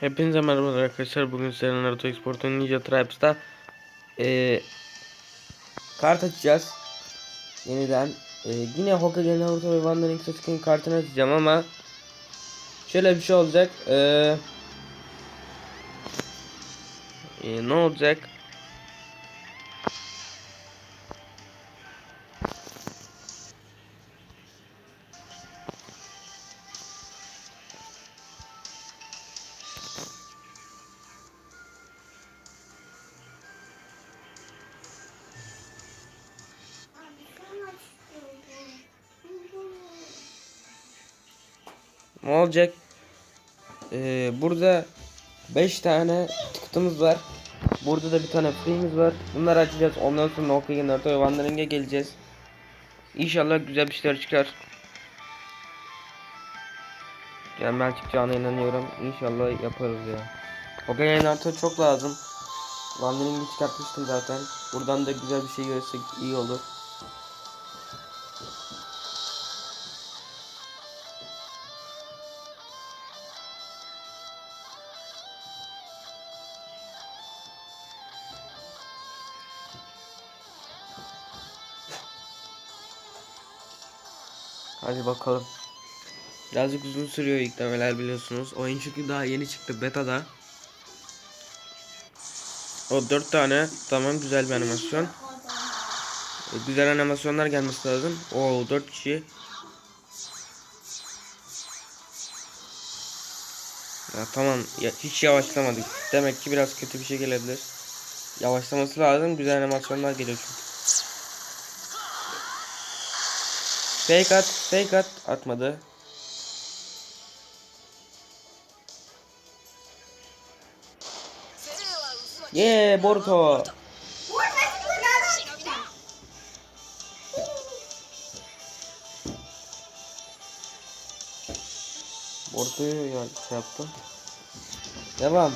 Hepinize merhaba arkadaşlar. Bugün sizlerle Naruto Export'un Ninja Tribes'ta eee kart açacağız. Yeniden. Eee, yine Hokage Naruto ve Wandering Sasuke'nin kartını açacağım ama şöyle bir şey olacak. Eee eee, ne olacak? Ne olacak? Eee, burada 5 tane tıkıtımız var. Burada da bir tane free'miz var. Bunları açacağız. Ondan sonra Hokage Naruto ve Wandering'e geleceğiz. İnşallah güzel bir şeyler çıkar. Yani ben çıkacağına inanıyorum. İnşallah yaparız ya. Hokage Naruto çok lazım. Wandering'i çıkartmıştım zaten. Buradan da güzel bir şey görürsek iyi olur. Hadi bakalım. Birazcık uzun sürüyor yüklemeler biliyorsunuz. Oyun çünkü daha yeni çıktı beta'da. O 4 tane tamam güzel bir animasyon. E, Güzel animasyonlar gelmesi lazım. O 4 kişi. Ya tamam ya, hiç yavaşlamadık. Demek ki biraz kötü bir şey gelebilir. Yavaşlaması lazım. Güzel animasyonlar geliyor çünkü. Fake at, fake at atmadı. Yeah, Boruto. Boruto'yu şey yaptım. Devam.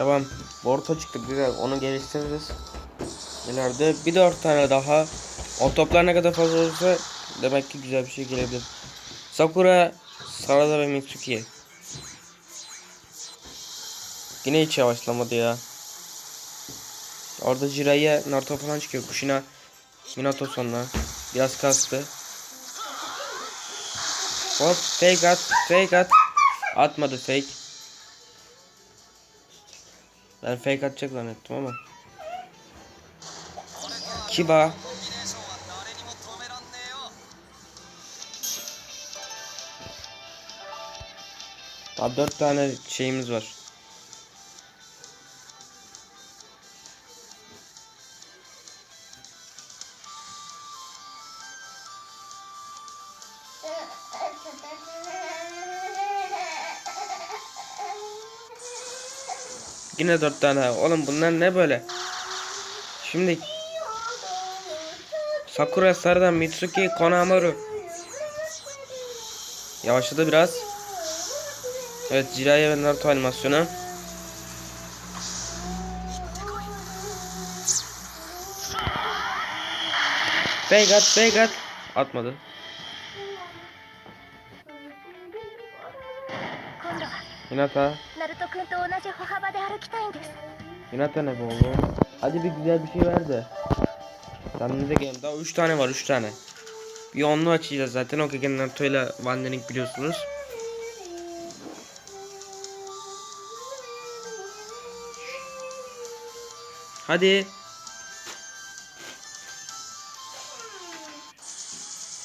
Tamam. Boruto çıktı. Güzel. Onu geliştiririz. İleride bir dört tane daha. O toplar ne kadar fazla olursa demek ki güzel bir şey gelebilir. Sakura, Sarada ve Mitsuki. Yine hiç yavaşlamadı ya. Orada Jiraiya, Naruto falan çıkıyor. Kushina, Minato sonra. Biraz kastı. Hop fake at, fake at. Atmadı fake. Ben fake atacak zannettim ama. Kiba. Daha dört tane şeyimiz var. yine dört tane. Oğlum bunlar ne böyle? Şimdi Sakura Sarı'dan Mitsuki Konamaru. Yavaşladı biraz. Evet Jiraiya ve Naruto animasyonu. Fake at fake at. Atmadı. Hinata. ナルト君と同じ歩幅で歩きたいんです Hinata ne bu oğlum? Hadi bir güzel bir şey ver de. Kendinize gelin. Daha 3 tane var 3 tane. Bir onlu açacağız zaten. O Kegen Naruto ile Wandening biliyorsunuz. Hadi.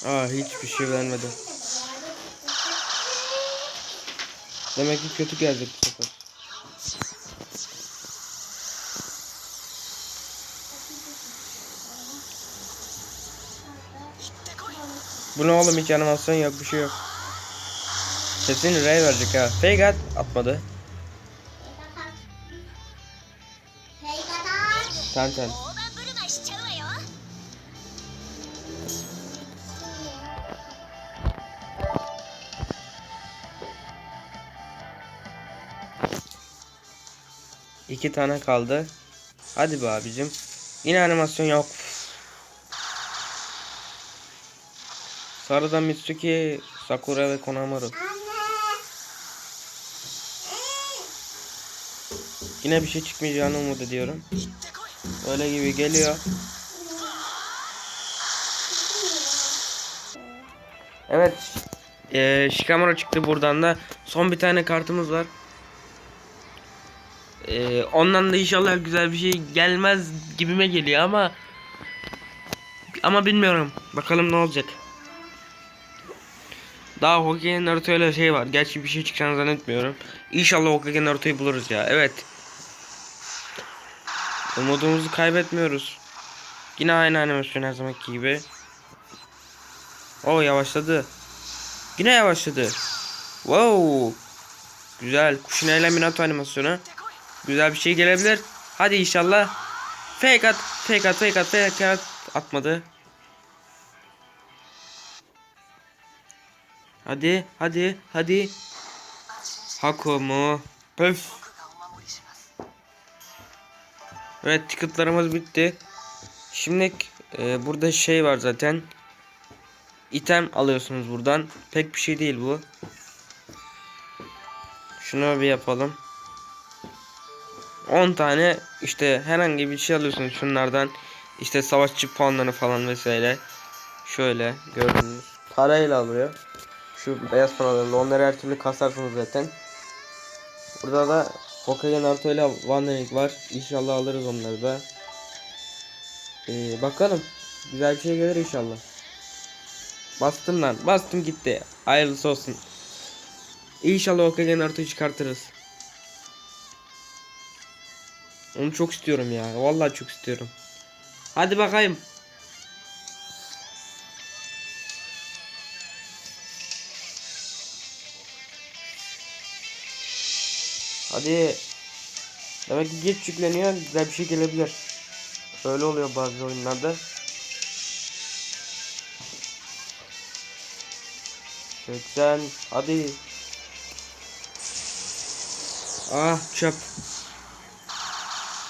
Aa hiçbir şey vermedi. Demek ki kötü gelecek bu sefer. Bu ne oğlum hiç animasyon yok bir şey yok. Kesin Ray verecek ha. Fake at atmadı. Ten ten. İki tane kaldı. Hadi be abicim. Yine animasyon yok. Sarıda Mitsuki, Sakura ve Konamaru. Yine bir şey çıkmayacağını umut ediyorum. Öyle gibi geliyor. Evet. Eee Shikamaru çıktı buradan da. Son bir tane kartımız var. Eee, ondan da inşallah güzel bir şey gelmez gibime geliyor ama ama bilmiyorum. Bakalım ne olacak. Daha Hokage Naruto ile şey var. Gerçi bir şey çıkacağını zannetmiyorum. İnşallah Hokage Naruto'yu buluruz ya. Evet. Umudumuzu kaybetmiyoruz. Yine aynı animasyon her zamanki gibi. O yavaşladı. Yine yavaşladı. Wow. Güzel. Kushina ile Minato animasyonu. Güzel bir şey gelebilir. Hadi inşallah. Fake at. Fake at. Fake at. Fake at. Atmadı. Hadi. Hadi. Hadi. Hako mu? Evet ticketlarımız bitti. Şimdi e, burada şey var zaten. İtem alıyorsunuz buradan. Pek bir şey değil bu. Şunu bir yapalım. 10 tane işte herhangi bir şey alıyorsunuz şunlardan. İşte savaşçı puanları falan vesaire. Şöyle gördüğünüz parayla alıyor. Şu beyaz paralarla onları her türlü kasarsınız zaten. Burada da Hokage Naruto ile Wandering var. İnşallah alırız onları da. Ee, bakalım. Güzel bir şey gelir inşallah. Bastım lan. Bastım gitti. Hayırlısı olsun. İnşallah Hokage Naruto'yu çıkartırız. Onu çok istiyorum ya. Vallahi çok istiyorum. Hadi bakayım. Hadi. Demek ki geç yükleniyor. Güzel bir şey gelebilir. Öyle oluyor bazı oyunlarda. Seksen. Hadi. Ah çöp.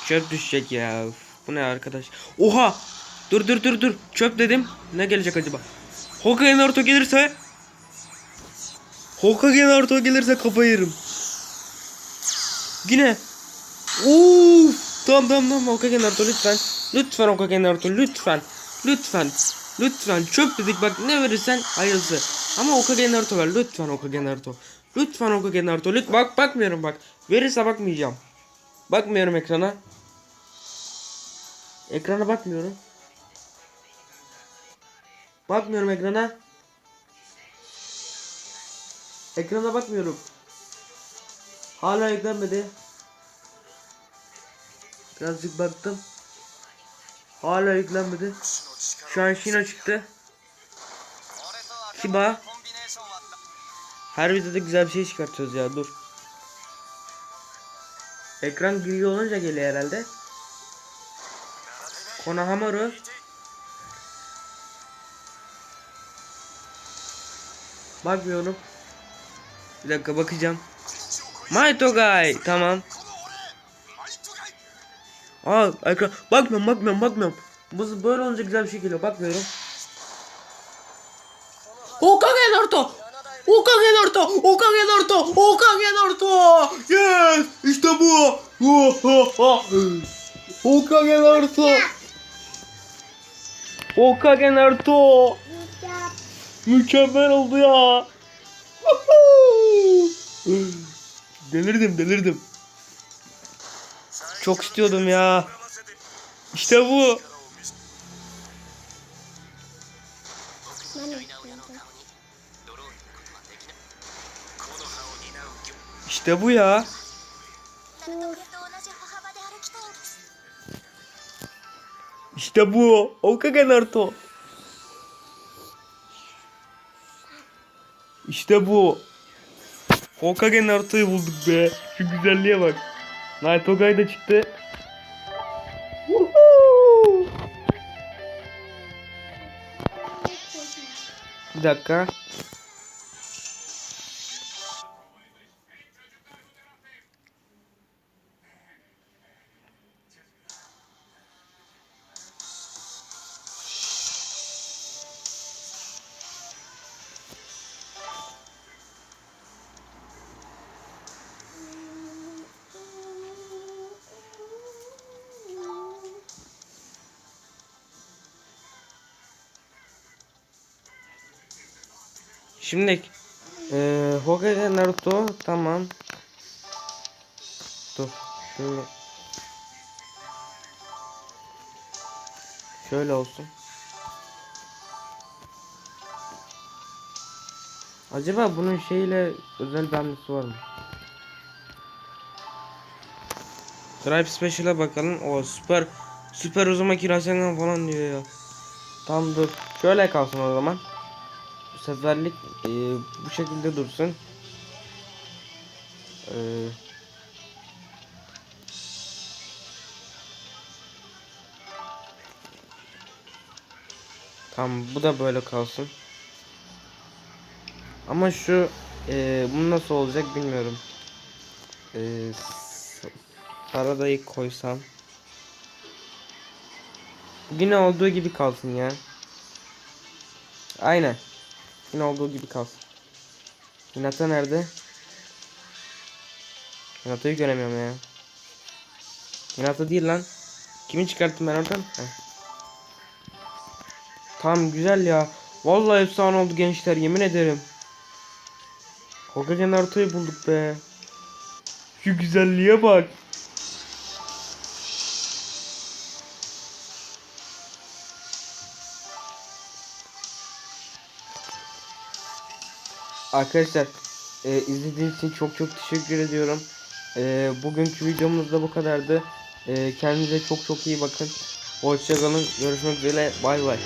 Çöp düşecek ya. Bu ne arkadaş? Oha! Dur dur dur dur. Çöp dedim. Ne gelecek acaba? Hokage Naruto gelirse Hokage Naruto gelirse kafayı yerim. Yine. Uf! Tamam tamam tamam Hokage Naruto lütfen. Lütfen Hokage Naruto lütfen. Lütfen. Lütfen çöp dedik bak ne verirsen hayırlısı. Ama Hokage Naruto ver lütfen Hokage Naruto. Lütfen Hokage Naruto lütfen bak bakmıyorum bak. Verirse bakmayacağım. Bakmıyorum ekrana. Ekrana bakmıyorum. Bakmıyorum ekrana. Ekrana bakmıyorum. Hala yüklenmedi. Birazcık baktım. Hala yüklenmedi. Şu an Shino çıktı. Kiba. Her videoda güzel bir şey çıkartıyoruz ya dur. Ekran gri olunca geliyor herhalde. Konohamaru. Bakmıyorum. Bir dakika bakacağım. Maito Guy. Tamam. Aa ekran. Bakmıyorum bakmıyorum bakmıyorum. Bu böyle olunca güzel bir şey geliyor. Bakmıyorum. Hokage Naruto. Hokage Naruto. Hokage Naruto. Hokage Naruto. Yes. İşte bu. Hokage Naruto. Hokage Naruto. Mükemmel oldu ya. delirdim delirdim. Çok istiyordum ya. İşte bu. İşte bu ya. İşte bu. Hokage Naruto. İşte bu. Hokage Naruto'yu bulduk be. Şu güzelliğe bak. Night Hokage da çıktı. Woohoo! Bir dakika. Şimdi e, Hokage Naruto tamam. Dur. Şöyle. Şöyle olsun. Acaba bunun şeyle özel bir hamlesi var mı? Drive Special'a bakalım. O süper süper uzama Rasengan falan diyor ya. Dur. Şöyle kalsın o zaman. Seferlik e, bu şekilde dursun. E, tamam bu da böyle kalsın. Ama şu e, bu nasıl olacak bilmiyorum. E, Faradayı koysam. Yine olduğu gibi kalsın ya. Aynen. Yine olduğu gibi kalsın. Hinata nerede? Hinata'yı göremiyorum ya. Hinata değil lan. Kimi çıkarttım ben oradan? Heh. Tamam güzel ya. Vallahi efsane oldu gençler yemin ederim. Hokage Naruto'yu bulduk be. Şu güzelliğe bak. Arkadaşlar e, izlediğiniz için çok çok teşekkür ediyorum. E, bugünkü videomuz da bu kadardı. E, kendinize çok çok iyi bakın. Hoşçakalın. Görüşmek üzere. Bay bay.